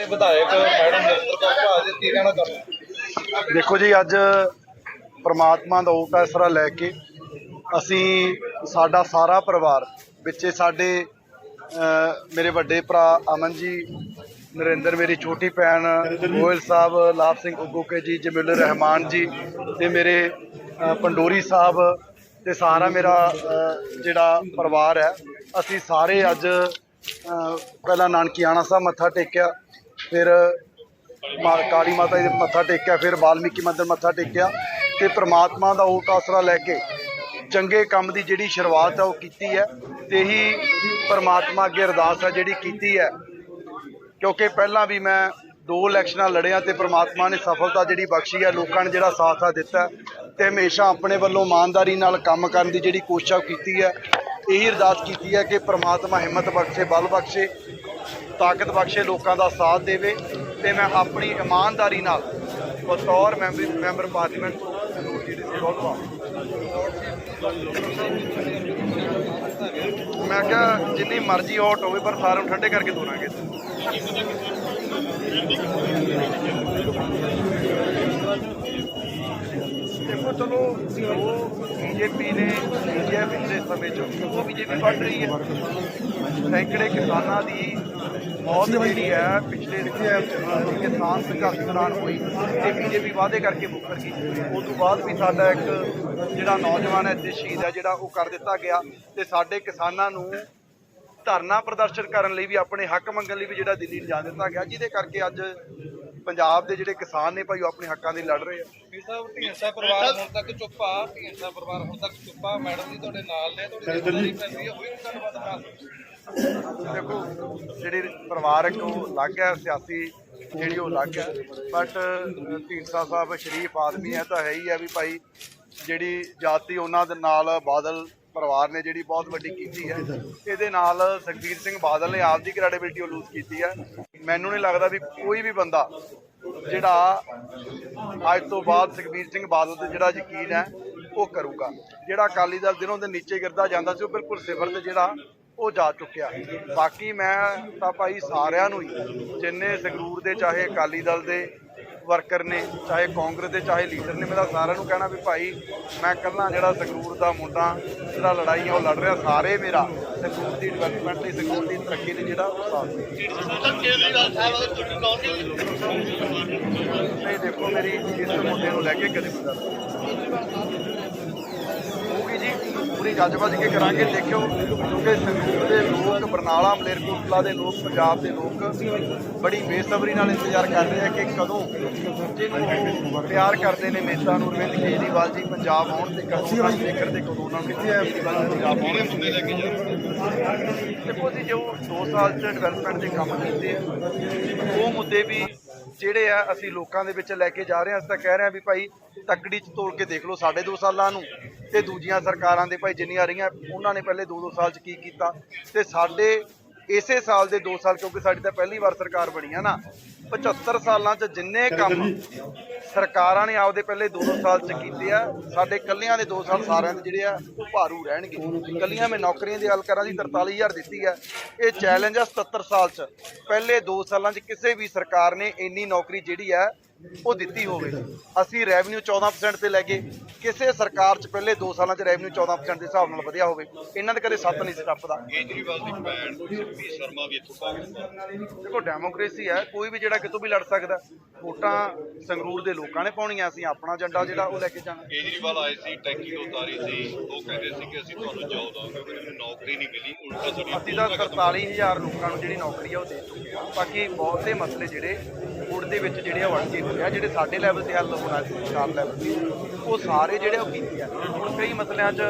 ਤੇ ਵਿਧਾਇਕ ਮੈਡਮ ਨਿਰੰਦਰ ਕੌਰ ਭਾਜ ਕੀ ਕਹਿਣਾ ਚਾਹੁੰਦੇ ਦੇਖੋ ਜੀ ਅੱਜ ਪ੍ਰਮਾਤਮਾ ਦਾ ਉਹ ਫੈਸਲਾ ਲੈ ਕੇ ਅਸੀਂ ਸਾਡਾ ਸਾਰਾ ਪਰਿਵਾਰ ਵਿੱਚੇ ਸਾਡੇ ਮੇਰੇ ਵੱਡੇ ਭਰਾ ਅਮਨ ਜੀ ਨਰਿੰਦਰ ਮੇਰੀ ਛੋਟੀ ਭੈਣ ਗੋਇਲ ਸਾਹਿਬ ਲਾਭ ਸਿੰਘ ਉਗੋਕੇ ਜੀ ਜਮੀਲ ਰਹਿਮਾਨ ਜੀ ਤੇ ਮੇਰੇ ਪੰਡੋਰੀ ਸਾਹਿਬ ਤੇ ਸਾਰਾ ਮੇਰਾ ਜਿਹੜਾ ਪਰਿਵਾਰ ਹੈ ਅਸੀਂ ਸਾਰੇ ਅੱਜ ਅਹ, ਪਹਿਲਾਂ ਨਾਨਕੀਆਣਾ ਸਾਹਿਬ ਮੱਥਾ ਟੇਕਿਆ ਫਿਰ, ਮਾ, ਕਾਲੀ ਮਾਤਾ ਜੀ ਦੇ ਮੱਥਾ ਟੇਕਿਆ, ਫਿਰ ਵਾਲਮੀਕੀ ਮੰਦਿਰ ਮੱਥਾ ਟੇਕਿਆ ਤੇ ਪ੍ਰਮਾਤਮਾ ਦਾ ਓਟ ਆਸਰਾ ਲੈ ਕੇ ਚੰਗੇ ਕੰਮ ਦੀ ਜਿਹੜੀ ਸ਼ੁਰੂਆਤ ਹੈ ਉਹ ਕੀਤੀ ਹੈ ਤੇ ਹੀ ਪ੍ਰਮਾਤਮਾ ਅੱਗੇ ਅਰਦਾਸ ਹੈ ਜਿਹੜੀ ਕੀਤੀ ਹੈ। ਕਿਉਂਕਿ ਪਹਿਲਾਂ ਵੀ ਮੈਂ ਦੋ ਇਲੈਕਸ਼ਨਾਂ ਲੜਿਆ ਤੇ ਪ੍ਰਮਾਤਮਾ ਨੇ ਸਫਲਤਾ ਜਿਹੜੀ ਬਖਸ਼ੀ ਹੈ, ਲੋਕਾਂ ਨੇ ਜਿਹੜਾ ਸਾਥ ਆ ਦਿੱਤਾ ਹੈ ਤੇ ਹਮੇਸ਼ਾ ਆਪਣੇ ਵੱਲੋਂ ਇਮਾਨਦਾਰੀ ਨਾਲ ਕੰਮ ਕਰਨ ਦੀ ਜਿਹੜੀ ਕੋਸ਼ਿਸ਼ ਉਹ ਕੀਤੀ ਹੈ। ਇਹੀ ਅਰਦਾਸ ਕੀਤੀ ਹੈ ਕਿ ਪ੍ਰਮਾਤਮਾ ਹਿੰਮਤ ਬਖਸ਼ੇ, ਬਲ ਬਖਸ਼ੇ ਤਾਕਤ ਬਖਸ਼ੇ ਲੋਕਾਂ ਦਾ ਸਾਥ ਦੇਵੇ ਤੇ ਮੈਂ ਆਪਣੀ ਇਮਾਨਦਾਰੀ ਨਾਲ ਬਤੌਰ ਮੈਂਬਰ ਮੈਂਬਰ ਪਾਰਲੀਮੈਂਟ ਸੰਗਰੂਰ ਦੀ ਸੇਵਾ ਨਿਭਾਵਾਂ ਮੈਂ ਕਿਹਾ ਜਿੰਨੀ ਮਰਜ਼ੀ ਹੌਟ ਹੋਵੇ, ਪਰ ਸਾਰਿਆਂ ਨੂੰ ਠੰਡੇ ਕਰਕੇ ਤੋਰਾਂਗੇ ਦੇਖੋ, ਚਲੋ ਉਹ ਬੀਜੇਪੀ ਨੇ ਜਿੱਤਿਆ ਪਿਛਲੇ ਸਮੇਂ 'ਚ, ਉਹ ਬੀਜੇਪੀ ਵੱਢ ਰਹੀ ਹੈ। ਸੈਂਕੜੇ ਕਿਸਾਨਾਂ ਦੀ ਮੌਤ ਜਿਹੜੀ ਹੈ ਪਿਛਲੇ ਕਿਸਾਨ ਸੰਘਰਸ਼ ਦੌਰਾਨ ਹੋਈ ਤੇ ਬੀਜੇਪੀ ਵਾਅਦੇ ਕਰਕੇ ਮੁੱਕਰ ਗਈ। ਉਸ ਤੋਂ ਬਾਅਦ ਵੀ ਸਾਡਾ ਇੱਕ ਜਿਹੜਾ ਨੌਜਵਾਨ ਹੈ ਇੱਥੇ ਸ਼ਹੀਦ ਹੈ ਜਿਹੜਾ ਉਹ ਕਰ ਦਿੱਤਾ ਗਿਆ ਤੇ ਸਾਡੇ ਕਿਸਾਨਾਂ ਨੂੰ ਧਰਨਾ ਪ੍ਰਦਰਸ਼ਨ ਕਰਨ ਲਈ ਵੀ ਆਪਣੇ ਹੱਕ ਮੰਗਣ ਲਈ ਵੀ ਜਿਹੜਾ ਦਿੱਲੀ ਜਾ ਦਿੱਤਾ ਗਿਆ ਜਿਹਦੇ ਕਰਕੇ ਅੱਜ ਪੰਜਾਬ ਦੇ ਜਿਹੜੇ ਕਿਸਾਨ ਨੇ ਭਾਈ ਉਹ ਆਪਣੇ ਹੱਕਾਂ ਲਈ ਲੜ ਰਹੇ ਆ। ਵੀ ਸਾਹਿਬ ਢੀਂਸਾ ਪਰਿਵਾਰ ਹੁਣ ਤੱਕ ਚੁੱਪ ਆ ਢੀਂਸਾ ਪਰਿਵਾਰ ਹੁਣ ਤੱਕ ਚੁੱਪ ਆ। ਮੈਡਮ ਜੀ ਤੁਹਾਡੇ ਨਾਲ ਨੇ ਤੁਹਾਡੀ ਜ਼ਿੰਮੇਵਾਰੀ ਪੈਂਦੀ ਹੈ ਹੋਈ ਗੱਲਬਾਤ ਨਾਲ ਦੇਖੋ, ਜਿਹੜੀ ਪਰਿਵਾਰਕ ਉਹ ਅਲੱਗ ਹੈ, ਸਿਆਸੀ ਜਿਹੜੀ ਉਹ ਅਲੱਗ ਹੈ। ਬਟ ਢੀਂਡਸਾ ਸਾਹਿਬ ਸ਼ਰੀਫ ਆਦਮੀ ਹੈ, ਤਾਂ ਹੈ ਹੀ ਹੈ ਵੀ ਭਾਈ ਜਿਹੜੀ ਜਾਤੀ ਉਹਨਾਂ ਦੇ ਨਾਲ ਬਾਦਲ ਪਰਿਵਾਰ ਨੇ ਜਿਹੜੀ ਬਹੁਤ ਵੱਡੀ ਕੀਤੀ ਹੈ, ਇਹਦੇ ਨਾਲ ਸੁਖਬੀਰ ਸਿੰਘ ਬਾਦਲ ਨੇ ਆਪ ਦੀ ਕ੍ਰੈਡੀਬਿਲਿਟੀ ਉਹ ਲੂਜ਼ ਕੀਤੀ ਹੈ। ਮੈਨੂੰ ਨਹੀਂ ਲੱਗਦਾ ਵੀ ਕੋਈ ਵੀ ਬੰਦਾ ਜਿਹੜਾ ਅੱਜ ਤੋਂ ਬਾਅਦ ਸੁਖਬੀਰ ਸਿੰਘ ਬਾਦਲ ਤੇ ਜਿਹੜਾ ਯਕੀਨ ਹੈ, ਉਹ ਕਰੂਗਾ। ਜਿਹੜਾ ਅਕਾਲੀ ਦਲ ਦਿਨੋਂ ਦਿਨ ਨੀਚੇ ਗਿਰਦਾ ਜਾਂਦਾ ਸੀ, ਉਹ ਬਿਲਕੁਲ ਸਿਫਰ ਤੇ ਜਿਹੜਾ ਉਹ ਜਾ ਚੁੱਕਿਆ। ਬਾਕੀ ਮੈਂ ਤਾਂ ਭਾਈ ਸਾਰਿਆਂ ਨੂੰ ਹੀ, ਜਿੰਨੇ ਸੰਗਰੂਰ ਦੇ ਚਾਹੇ ਅਕਾਲੀ ਦਲ ਦੇ ਵਰਕਰ ਨੇ, ਚਾਹੇ ਕਾਂਗਰਸ ਦੇ, ਚਾਹੇ ਲੀਡਰ ਨੇ ਮੇਰਾ ਸਾਰਿਆਂ ਨੂੰ ਕਹਿਣਾ ਵੀ ਭਾਈ ਮੈਂ ਕੱਲਾ ਜਿਹੜਾ ਸੰਗਰੂਰ ਦਾ ਮੁੰਡਾ, ਜਿਹੜਾ ਲੜਾਈ ਉਹ ਲੜ ਰਿਹਾ ਸਾਰੇ ਮੇਰਾ। ਸੰਗਰੂਰ ਦੀ ਡਿਵੈਲਪਮੈਂਟ ਲਈ, ਸੰਗਰੂਰ ਦੀ ਤਰੱਕੀ ਲਈ ਜਿਹੜਾ ਉਹ ਸਾਥ ਨਹੀਂ ਦੇਖੋ, ਮੇਰੀ ਇਸ ਮੁੱਦੇ ਨੂੰ ਲੈ ਕੇ ਕਦੇ ਕੋਈ ਗੱਲ ਜੀ। ਪੂਰੀ ਗੱਜ ਵੱਜ ਕੇ ਕਰਾਂਗੇ ਦੇਖਿਓ ਕਿਉਂਕਿ ਸੰਗਰੂਰ ਦੇ ਲੋਕ ਬਰਨਾਲਾ ਮਲੇਰਕੋਟਲਾ ਦੇ ਲੋਕ ਪੰਜਾਬ ਦੇ ਲੋਕ ਬੜੀ ਬੇਸਬਰੀ ਨਾਲ ਇੰਤਜ਼ਾਰ ਕਰ ਰਹੇ ਆ ਕਿ ਕਦੋਂ ਜਿਹਨੂੰ ਪਿਆਰ ਕਰਦੇ ਨੇ ਨੇਤਾ ਨੂੰ ਅਰਵਿੰਦ ਕੇਜਰੀਵਾਲ ਜੀ ਪੰਜਾਬ ਆਉਣ ਤੇ ਕਦੋਂ ਉਹਨਾਂ ਦੇਖਣ ਤੇ ਕਦੋਂ ਉਹਨਾਂ ਨੂੰ ਕਿੱਥੇ ਹੈ ਪੰਜਾਬ ਆਉਣ ਮੁੱਦੇ ਲੈ ਕੇ ਦੇਖੋ ਜੀ ਜੋ 2 ਸਾਲ ਚ ਡਿਵੈਲਪਮੈਂਟ ਦੇ ਕੰਮ ਕੀਤੇ ਆ ਉਹ ਮੁੱਦੇ ਵੀ ਜਿਹੜੇ ਆ ਅਸੀਂ ਲੋਕਾਂ ਦੇ ਵਿੱਚ ਲੈ ਕੇ ਜਾ ਰਹੇ ਹਾਂ, ਅਸੀਂ ਤਾਂ ਕਹਿ ਰਹੇ ਹਾਂ ਵੀ ਭਾਈ ਤਕੜੀ ਚ ਤੋੜ ਕੇ ਦੇਖ ਲਓ ਸਾਡੇ 2 ਸਾਲਾਂ ਨੂੰ ਤੇ ਦੂਜੀਆਂ ਸਰਕਾਰਾਂ ਦੇ ਭਾਈ ਜਿੰਨੀਆਂ ਰਹੀਆਂ, ਉਹਨਾਂ ਨੇ ਪਹਿਲੇ 2-2 ਸਾਲ ਚ ਕੀ ਕੀਤਾ ਤੇ ਸਾਡੇ ਇਸੇ ਸਾਲ ਦੇ 2 ਸਾਲ, ਕਿਉਂਕਿ ਸਾਡੀ ਤਾਂ ਪਹਿਲੀ ਵਾਰ ਸਰਕਾਰ ਬਣੀ ਆ ਨਾ 75 ਸਾਲਾਂ ਚ ਜਿੰਨੇ ਕੰਮ ਸਰਕਾਰਾਂ ਨੇ ਆਪਦੇ ਪਹਿਲੇ 2-2 ਸਾਲ ਚ ਕੀਤੇ ਆ ਸਾਡੇ ਕੱਲਿਆਂ ਦੇ 2 ਸਾਲ ਸਾਰਿਆਂ ਦੇ ਜਿਹੜੇ ਆ ਉਹ ਭਾਰੂ ਰਹਿਣਗੇ। ਕੱਲੀਆਂ ਮੈਂ ਨੌਕਰੀਆਂ ਦੀ ਗੱਲ ਕਰਾਂ ਦੀ 43000 ਦਿੱਤੀ ਆ। ਇਹ ਚੈਲੰਜ ਆ 77 ਸਾਲ ਚ। ਪਹਿਲੇ 2 ਸਾਲਾਂ ਚ ਕਿਸੇ ਵੀ ਸਰਕਾਰ ਨੇ ਇੰਨੀ ਨੌਕਰੀ ਜਿਹੜੀ ਆ ਉਹ ਦਿੱਤੀ ਹੋਵੇ। ਅਸੀਂ ਰੈਵਨਿਊ 14% ਤੇ ਲੈ ਗਏ ਕਿਸੇ ਸਰਕਾਰ ਚ ਪਹਿਲੇ 2 ਸਾਲਾਂ ਚ ਰੈਵਨਿਊ 14% ਦੇ ਹਿਸਾਬ ਨਾਲ ਵਧਿਆ ਹੋਵੇ ਇਹਨਾਂ ਦੇ ਕਦੇ ਸੱਤ ਨਹੀਂ ਸੀ ਟੱਪਦਾ। ਕੇਜਰੀਵਾਲ ਦੀ ਭੈਣ ਸੁਖਬੀਰ ਸ਼ਰਮਾ ਵੀ ਇੱਥੋਂ ਭਾਗ ਦੇਖੋ ਡੈਮੋਕ੍ਰੇਸੀ ਹੈ ਕੋਈ ਵੀ ਜਿਹੜਾ ਕਿਤੋਂ ਵੀ ਲੜ ਸਕਦਾ ਵੋਟਾਂ ਸੰਗਰੂਰ ਦੇ ਲੋਕਾਂ ਨੇ ਪਾਉਣੀਆਂ ਅਸੀਂ ਆਪਣਾ ਏਜੰਡਾ ਜਿਹੜਾ ਉਹ ਲੈ ਕੇ ਜਾਣਾ। ਕੇਜਰੀਵਾਲ ਆਏ ਸੀ ਟੈਂਕੀ ਤੋਂ ਉਤਾਰੀ ਸੀ ਉਹ ਕਹਿੰਦੇ ਸੀ ਕਿ ਅਸੀਂ ਤੁਹਾਨੂੰ ਜੌਬ ਦਵਾਂਗੇ ਪਰ ਨੌਕਰੀ ਨਹੀਂ ਮਿਲੀ ਉਲਟਾ ਸਾਡੀ ਅਸੀਂ ਤਾਂ 47000 ਲੋਕਾਂ ਨੂੰ ਜਿਹੜੀ ਨੌਕਰੀ ਆ ਉਹ ਦੇ ਆ। ਬਾਕੀ ਬਹੁਤੇ ਮਸਲੇ ਜਿਹੜੇ ਬੋਰਡ ਦੇ ਵਿੱਚ ਜਿਹੜੇ ਆ ਵੜ ਕੇ ਹੋਏ ਜਿਹੜੇ ਸਾਡੇ ਲੈਵਲ ਤੇ ਹੱਲ ਹੋਣਾ ਸੀ ਸਰਕਾਰ ਲੈਵਲ ਤੇ ਉਹ ਸਾਰੇ ਜਿਹੜੇ ਉਹ ਕੀਤੇ ਆ। ਹੁਣ ਕਈ ਮਸਲਿਆਂ 'ਚ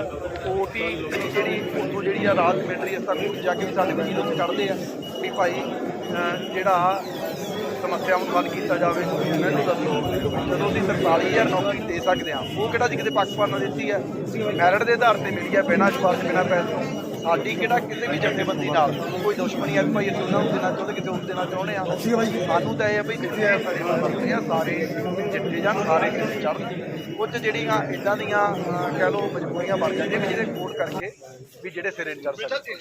ਓਟੀ ਜਿਹੜੀ ਉਦੋਂ ਜਿਹੜੀ ਆ ਰਾਤ ਮਿਲਟਰੀ ਅਸਾਂ ਕੋਲ ਜਾ ਕੇ ਵੀ ਸਾਡੇ ਵਕੀਲ ਉੱਥੇ ਚੜ੍ਹਦੇ ਆ ਵੀ ਭਾਈ ਜਿਹੜਾ ਸਮੱਸਿਆਵਾਂ ਨੂੰ ਹੱਲ ਕੀਤਾ ਜਾਵੇ, ਮੈਨੂੰ ਦੱਸੋ, ਜਦੋਂ ਅਸੀਂ 43000 ਨੌਕਰੀ ਦੇ ਸਕਦੇ ਆ, ਉਹ ਕਿਹੜਾ ਜੀ ਕਿਤੇ ਪਾਕਿਸਤਾਨ ਨਾਲ ਦਿੱਤੀ ਹੈ ਮੈਰਿਟ ਦੇ ਆਧਾਰ ਤੇ ਮਿਲੀ ਹੈ ਬਿਨਾਂ ਸਿਫਾਰਿਸ਼ ਬਿਨਾਂ ਪੈਸੇ ਤੋਂ। ਸਾਡੀ ਕਿਹੜਾ ਕਿਸੇ ਵੀ ਜਥੇਬੰਦੀ ਨਾਲ ਕੋਈ ਦੁਸ਼ਮਣੀ ਆ ਵੀ ਭਾਈ ਅਸੀਂ ਉਹਨਾਂ ਨੂੰ ਦੇਣਾ ਚਾਹੁੰਦੇ ਕਿਸੇ ਹੋਰ ਦੇਣਾ ਚਾਹੁੰਦੇ ਆ। ਸਾਨੂੰ ਤਾਂ ਇਹ ਆ ਵੀ ਜਿੱਥੇ ਸਾਡੇ ਬੰਦੇ ਆ ਸਾਰੇ ਜਿੱਥੇ ਜਾਣ ਸਾਰੇ ਚੜ੍ਹਨ। ਕੁਝ ਜਿਹੜੀਆਂ ਇਦਾਂ ਦੀਆਂ ਕਹਿ ਲਓ ਮਜਬੂਰੀਆਂ ਬਣ ਜਾਂਦੀਆਂ ਵੀ ਜਿਹਦੇ ਕੋਡ ਕਰਕੇ ਵੀ ਜਿਹੜੇ ਸਿਰੇ ਨਹੀਂ ਚੜ ਸਕਦੇ।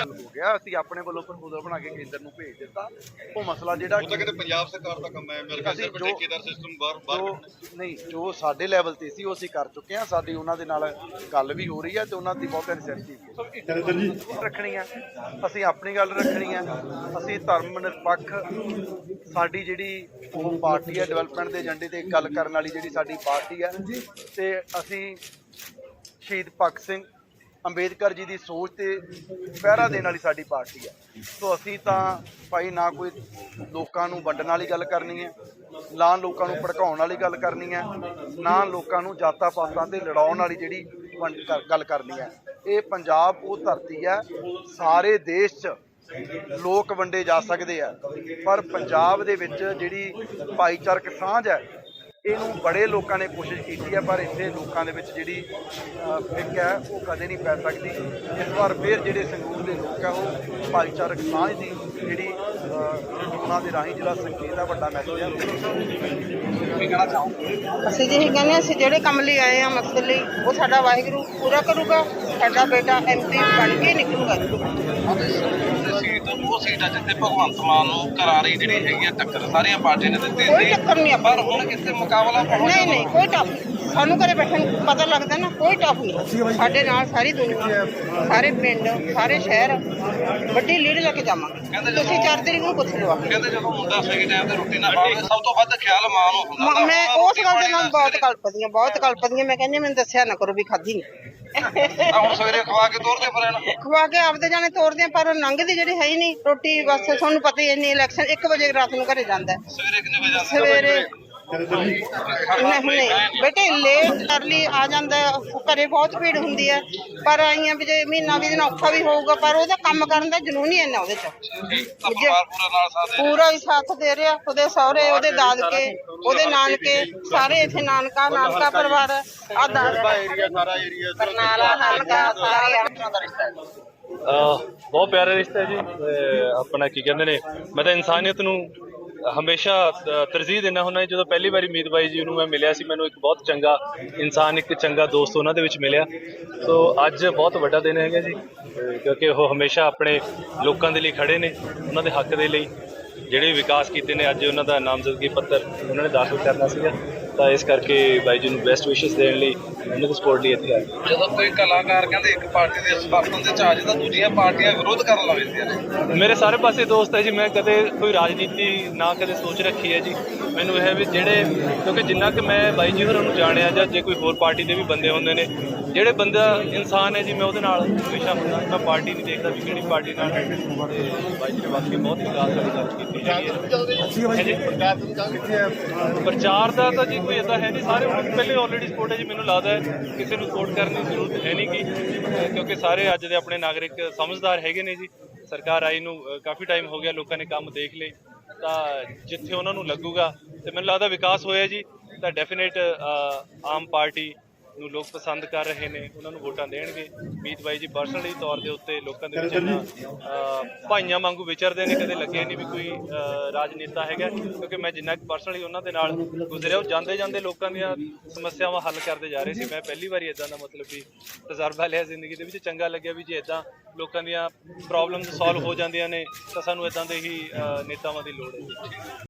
ਹੋ ਗਿਆ ਅਸੀਂ ਆਪਣੇ ਵੱਲੋਂ ਪ੍ਰਪੋਜ਼ਲ ਬਣਾ ਕੇ ਕੇਂਦਰ ਨੂੰ ਭੇਜ ਦਿੱਤਾ। ਉਹ ਮਸਲਾ ਜਿਹੜਾ ਉਹ ਤਾਂ ਕਿਤੇ ਪੰਜਾਬ ਸਰਕਾਰ ਦਾ ਕੰਮ ਹੈ ਮੇਰੇ ਖਿਆਲ ਸਿਰਫ ਜੋ- ਠੇਕੇਦਾਰ ਸਿਸਟਮ ਬਾਹਰ ਬਾਹਰ ਜੋ ਨਹੀਂ ਜੋ ਸਾਡੇ ਲੈਵਲ ਤੇ ਸੀ ਉਹ ਅਸੀਂ ਕਰ ਚੁੱਕੇ ਹਾਂ। ਸਾਡੀ ਉਹਨਾਂ ਦੇ ਨਾਲ ਗੱਲ ਵੀ ਹੋ ਰਹੀ ਹੈ ਤੇ ਉਹਨਾਂ ਦੀ ਬਹੁਤ ਇਨੀਸ਼ੀਏਟਿਵ ਰੱਖਣੀ ਹੈ ਅਸੀਂ ਆਪਣੀ ਗੱਲ ਰੱਖਣੀ ਹੈ ਅਸੀਂ ਧਰਮ ਨਿਰਪੱਖ ਸਾਡੀ ਜਿਹੜੀ ਉਹ ਪਾਰਟੀ ਹੈ ਡਿਵੈਲਪਮੈਂਟ ਦੇ ਏਜੰਡੇ ਤੇ ਗੱਲ ਕਰਨ ਵਾਲੀ ਜਿਹੜੀ ਸਾਡੀ ਪਾਰਟੀ ਹੈ ਤੇ ਅਸੀਂ ਸ਼ਹੀਦ ਭਗਤ ਸਿੰਘ ਅੰਬੇਦਕਰ ਜੀ ਦੀ ਸੋਚ ਤੇ ਪਹਿਰਾ ਦੇਣ ਵਾਲੀ ਸਾਡੀ ਪਾਰਟੀ ਹੈ ਸੋ ਅਸੀਂ ਤਾਂ ਭਾਈ ਨਾ ਕੋਈ ਲੋਕਾਂ ਨੂੰ ਵੰਡਣ ਵਾਲੀ ਗੱਲ ਕਰਨੀ ਹੈ ਨਾ ਲੋਕਾਂ ਨੂੰ ਭੜਕਾਉਣ ਵਾਲੀ ਗੱਲ ਕਰਨੀ ਹੈ ਨਾ ਲੋਕਾਂ ਨੂੰ ਜਾਤਾਂ ਪਾਤਾਂ ਤੇ ਲੜਾਉਣ ਵਾਲੀ ਜਿਹੜੀ ਵੰਡ- ਗੱਲ ਕਰਨੀ ਹੈ ਇਹ ਪੰਜਾਬ ਉਹ ਧਰਤੀ ਹੈ ਸਾਰੇ ਦੇਸ਼ 'ਚ ਲੋਕ ਵੰਡੇ ਜਾ ਸਕਦੇ ਆ। ਪਰ ਪੰਜਾਬ ਦੇ ਵਿੱਚ ਜਿਹੜੀ ਭਾਈਚਾਰਕ ਸਾਂਝ ਹੈ ਇਹਨੂੰ ਬੜੇ ਲੋਕਾਂ ਨੇ ਕੋਸ਼ਿਸ਼ ਕੀਤੀ ਹੈ ਪਰ ਇੱਥੇ ਲੋਕਾਂ ਦੇ ਵਿੱਚ ਜਿਹੜੀ ਫਿੱਕ ਹੈ ਉਹ ਕਦੇ ਨਹੀਂ ਪੈ ਸਕਦੀ। ਇਸ ਵਾਰ ਫਿਰ ਜਿਹੜੇ ਸੰਗਰੂਰ ਦੇ ਲੋਕ ਆ ਉਹ ਭਾਈਚਾਰਕ ਸਾਂਝ ਦੀ ਜਿਹੜੀ ਅਹ, ਉਹਨਾਂ ਦੇ ਰਾਹੀਂ ਜਿਹੜਾ ਸੰਕੇਤ ਹੈ ਵੱਡਾ ਮੈਸੇਜ ਹੈ। ਕੀ ਕਹਿਣਾ ਚਾਹੋਗੇ ਅਸੀਂ ਕਹਿੰਦੇ ਹਾਂ, ਅਸੀਂ ਜਿਹੜੇ ਕੰਮ ਲਈ ਆਏ ਆ ਮਕਸਦ ਲਈ ਉਹ ਸਾਡਾ ਵਾਹਿਗੁਰੂ ਪੂਰਾ ਕਰੂਗਾ। ਸਾਡਾ ਬੇਟਾ ਐਮਪੀ ਬਣ ਕੇ ਨਿਕਲੂਗਾ। ਸੀਟ ਉਹ ਸੀਟ ਆ ਜਿੱਥੇ ਭਗਵੰਤ ਮਾਨ ਨੂੰ ਕਰਾਰੀ ਜਿਹੜੀ ਹੈਗੀ ਆ ਟੱਕਰ ਸਾਰੀਆਂ ਪਾਰਟੀਆਂ ਨੇ ਦਿੱਤੀ ਕੋਈ ਸੀ। ਟੱਕਰ ਨਹੀਂ ਆਪਾਂ ਪਰ ਹੁਣ ਇੱਥੇ ਮੁਕਾਬਲਾ ਬਹੁਤ ਨਹੀਂ ਨਹੀਂ ਕੋਈ ਟਫ ਨਹੀਂ। ਸਾਨੂੰ ਘਰੇ ਬੈਠਣ ਪਤਾ ਲੱਗਦਾ ਨਾ ਕੋਈ ਟਫ ਨਹੀਂ। ਸਾਡੇ ਨਾਲ ਸਾਰੀ ਦੁਨੀਆ ਸਾਰੇ ਪਿੰਡ ਸਾਰੇ ਸ਼ਹਿਰ ਵੱਡੀ ਲੀਡ ਲੈ ਕੇ ਜਾਵਾਂਗੇ। ਤੁਸੀਂ ਚਾਰ ਤਰੀਕ ਨੂੰ ਪੁੱਛ ਲਿਓ ਆ ਕੇ। ਕਹਿੰਦੇ ਜਦੋਂ ਮੁੰਡਾ ਸਹੀ ਟਾਈਮ ਤੇ ਰੋਟੀ ਨਾ ਖਾਵੇ ਸਭ ਤੋਂ ਵੱਧ ਖਿਆਲ ਮਾਂ ਨੂੰ ਹੁੰਦਾ ਮ- ਉਸ ਗੱਲ ਦੇ ਨਾਲ ਬਹੁਤ ਕਲਪਦੀ ਹਾਂ ਬਹੁਤ ਕਲਪਦੀ ਮੈਂ ਕਹਿੰਦੀ ਹਾਂ, ਮੈਨੂੰ ਦੱਸਿਆ ਨਾ ਕਰੋ ਵੀ ਖਾਧੀ ਨਹੀਂ ਆ ਹੁਣ ਸਵੇਰੇ ਖਵਾ ਕੇ ਤੋਰਦੇ ਫਿਰ ਇਹਨੂੰ। ਖਵਾ ਕੇ ਆਪਦੇ ਜਾਣੇ ਤੋਰਦੇ ਆ ਪਰ ਲੰਘਦੀ ਜਿਹੜੀ ਹੈ ਹੀ ਨਹੀਂ। ਰੋਟੀ ਬਸ ਤੁਹਾਨੂੰ ਪਤਾ ਹੀ ਹੈ ਇੰਨੀ ਇਲੈਕਸ਼ਨ 1 ਵਜੇ ਰਾਤ ਨੂੰ ਘਰੇ ਜਾਂਦਾ। ਹੈ। ਸਵੇਰੇ ਕਿੰਨੇ ਵਜੇ ਜਾਂਦੇ ਸਵੇਰੇ ਨਹੀਂ ਨਹੀਂ। ਬੇਟੇ ਲੇਟ ਅਰਲੀ ਆ ਜਾਂਦਾ ਘਰੇ ਬਹੁਤ ਭੀੜ ਹੁੰਦੀ ਹੈ। ਪਰ ਆਈਆਂ ਵੀ ਜੇ ਮਹੀਨਾ ਵੀ ਦਿਨ ਔਖਾ ਵੀ ਹੋਊਗਾ ਪਰ ਉਹਦਾ ਕੰਮ ਕਰਨ ਦਾ ਜਨੂਨ ਹੀ ਇੰਨਾ ਉਹਦੇ ਚ। ਪੂਰਾ ਹੀ ਸਾਥ ਦੇ ਰਿਹਾ ਉਹਦੇ ਸਹੁਰੇ ਉਹਦੇ ਦਾਦਕੇ ਉਹਦੇ ਨਾਨਕੇ ਸਾਰੇ ਇੱਥੇ ਨਾਨਕਾ ਨਾਨਕਾ ਪਰਿਵਾਰ ਆ ਦਾਦਾ ਏਰੀਆ ਸਾਰਾ ਏਰੀਆ ਬਰਨਾਲਾ ਹਲਕਾ ਸਾਰੇ ਆਪਣਾ ਦਾ ਰਿਸ਼ਤਾ ਬਹੁਤ ਪਿਆਰਾ ਰਿਸ਼ਤਾ ਜੀ। ਤੇ ਆਪਣਾ ਕੀ ਕਹਿੰਦੇ ਨੇ ਮੈਂ ਤਾਂ ਇਨਸਾਨੀਅਤ ਨੂੰ ਹਮੇਸ਼ਾ ਅਹ ਤਰਜੀਹ ਦਿੰਦਾ ਹੁੰਦਾ ਜਦੋਂ ਪਹਿਲੀ ਵਾਰੀ ਮੀਤ ਬਾਈ ਜੀ ਨੂੰ ਮੈਂ ਮਿਲਿਆ ਸੀ, ਮੈਨੂੰ ਇੱਕ ਬਹੁਤ ਚੰਗਾ ਇਨਸਾਨ, ਇੱਕ ਚੰਗਾ ਦੋਸਤ ਉਹਨਾਂ ਦੇ ਵਿੱਚ ਮਿਲਿਆ। ਸੋ ਅੱਜ ਬਹੁਤ ਵੱਡਾ ਦਿਨ ਹੈਗਾ ਜੀ, ਕਿਉਂਕਿ ਉਹ ਹਮੇਸ਼ਾ ਆਪਣੇ ਲੋਕਾਂ ਦੇ ਲਈ ਖੜੇ ਨੇ, ਉਹਨਾਂ ਦੇ ਹੱਕ ਦੇ ਲਈ। ਜਿਹੜੇ ਵੀ ਵਿਕਾਸ ਕੀਤੇ ਨੇ, ਅੱਜ ਉਹਨਾਂ ਦਾ ਨਾਮਜ਼ਦਗੀ ਪੱਤਰ ਉਹਨਾਂ ਨੇ ਦਾਖਲ ਕਰਨਾ ਸੀਗਾ। ਤਾਂ ਇਸ ਕਰਕੇ ਬਾਈ ਜੀ ਨੂੰ ਬੈਸਟ ਵਿਸ਼ੇਸ ਦੇਣ ਲਈ ਉਹਨਾਂ ਦੇ ਸਪੋਰਟ ਲਈ ਇੱਥੇ ਆਏ। ਜਦੋਂ ਕੋਈ ਕਲਾਕਾਰ ਕਹਿੰਦੇ ਇੱਕ ਪਾਰਟੀ ਦੇ ਸਮਰਥਨ ਦੇ ਚਾਰਜ ਤਾਂ ਦੂਜੀਆਂ ਪਾਰਟੀਆਂ ਵਿਰੋਧ ਕਰਨ ਲੱਗ ਜਾਂਦੀਆਂ ਨੇ। ਮੇਰੇ ਸਾਰੇ ਪਾਸੇ ਦੋਸਤ ਹੈ ਜੀ ਮੈਂ ਕਦੇ ਕੋਈ ਰਾਜਨੀਤੀ ਨਾ ਕਦੇ ਸੋਚ ਰੱਖੀ ਹੈ ਜੀ। ਮੈਨੂੰ ਇਹ ਹੈ ਵੀ ਜਿਹੜੇ ਕਿਉਂਕਿ ਜਿੰਨਾ ਕਿ ਮੈਂ ਬਾਈ ਜੀ ਹੋਰਾਂ ਨੂੰ ਜਾਣਿਆ ਜਾਂ ਜੇ ਕੋਈ ਹੋਰ ਪਾਰਟੀ ਦੇ ਵੀ ਬੰਦੇ ਹੁੰਦੇ ਨੇ ਜਿਹੜੇ ਬੰਦਾ ਇਨਸਾਨ ਹੈ ਜੀ ਮੈਂ ਉਹਦੇ ਨਾਲ ਹਮੇਸ਼ਾ ਹੁੰਦਾ। ਮੈਂ ਪਾਰਟੀ ਨਹੀਂ ਦੇਖਦਾ ਵੀ ਕਿਹੜੀ ਪਾਰਟੀ ਨਾਲ ਬਾਈ ਜੀ ਨੇ ਵਾਕਈ ਬਹੁਤ ਵਿਕਾਸ ਵਾਲੀ ਗੱਲ ਕੀਤੀ ਹੈ ਪ੍ਰਚਾਰ ਦਾ ਤਾਂ ਜੀ ਕੋਈ ਇਦਾਂ ਹੈ ਨਹੀਂ। ਸਾਰੇ ਹੁਣ ਪਹਿਲੇ ਆਲਰੇਡੀ ਸਪੋਰਟ ਹੈ ਜੀ, ਮੈਨੂੰ ਲੱਗਦਾ ਹੈ ਕਿਸੇ ਨੂੰ ਸਪੋਰਟ ਕਰਨ ਦੀ ਜ਼ਰੂਰਤ ਹੈ ਨਹੀਂ ਗੀ। ਕਿਉਂਕਿ ਸਾਰੇ ਅੱਜ ਦੇ ਆਪਣੇ ਨਾਗਰਿਕ ਸਮਝਦਾਰ ਹੈਗੇ ਨੇ ਜੀ। ਸਰਕਾਰ ਆਈ ਨੂੰ ਕਾਫੀ ਟਾਈਮ ਹੋ ਗਿਆ ਲੋਕਾਂ ਨੇ ਕੰਮ ਦੇਖ ਲਏ। ਤਾਂ ਜਿੱਥੇ ਉਹਨਾਂ ਨੂੰ ਲੱਗੂਗਾ, ਤੇ ਮੈਨੂੰ ਲੱਗਦਾ ਵਿਕਾਸ ਹੋਇਆ ਜੀ, ਤਾਂ ਡੈਫੀਨੇਟ ਆਮ ਪਾਰਟੀ ਨੂੰ ਲੋਕ ਪਸੰਦ ਕਰ ਰਹੇ ਨੇ ਉਹਨਾਂ ਨੂੰ ਵੋਟਾਂ ਦੇਣਗੇ। ਮੀਤ ਬਾਈ ਜੀ ਪਰਸਨਲੀ ਤੌਰ ਦੇ ਉੱਤੇ ਲੋਕਾਂ ਦੇ ਵਿੱਚ ਭਾਈਆਂ ਵਾਂਗੂ ਵਿਚਰਦੇ ਨੇ ਕਦੇ ਲੱਗਿਆ ਨਹੀਂ ਵੀ ਕੋਈ ਰਾਜਨੇਤਾ ਹੈਗਾ ਕਿਉਂਕਿ ਮੈਂ ਜਿੰਨਾ ਕਿ ਪਰਸਨਲੀ ਉਹਨਾਂ ਦੇ ਨਾਲ ਗੁਜ਼ਰਿਆ ਉਹ ਜਾਂਦੇ ਜਾਂਦੇ ਲੋਕਾਂ ਦੀਆਂ ਸਮੱਸਿਆਵਾਂ ਹੱਲ ਕਰਦੇ ਜਾ ਰਹੇ ਸੀ। ਮੈਂ ਪਹਿਲੀ ਵਾਰੀ ਇਦਾਂ ਦਾ ਮਤਲਬ ਵੀ ਤਜਰਬਾ ਲਿਆ ਜ਼ਿੰਦਗੀ ਦੇ ਵਿੱਚ। ਚੰਗਾ ਲੱਗਿਆ ਵੀ ਜੇ ਇਦਾਂ ਲੋਕਾਂ ਦੀਆਂ ਪ੍ਰੋਬਲਮਸ ਸੋਲਵ ਹੋ ਜਾਂਦੀਆਂ ਨੇ ਤਾਂ ਸਾਨੂੰ ਇਦਾਂ ਦੇ ਹੀ ਨੇਤਾਵਾਂ ਦੀ ਲੋੜ ਹੈ।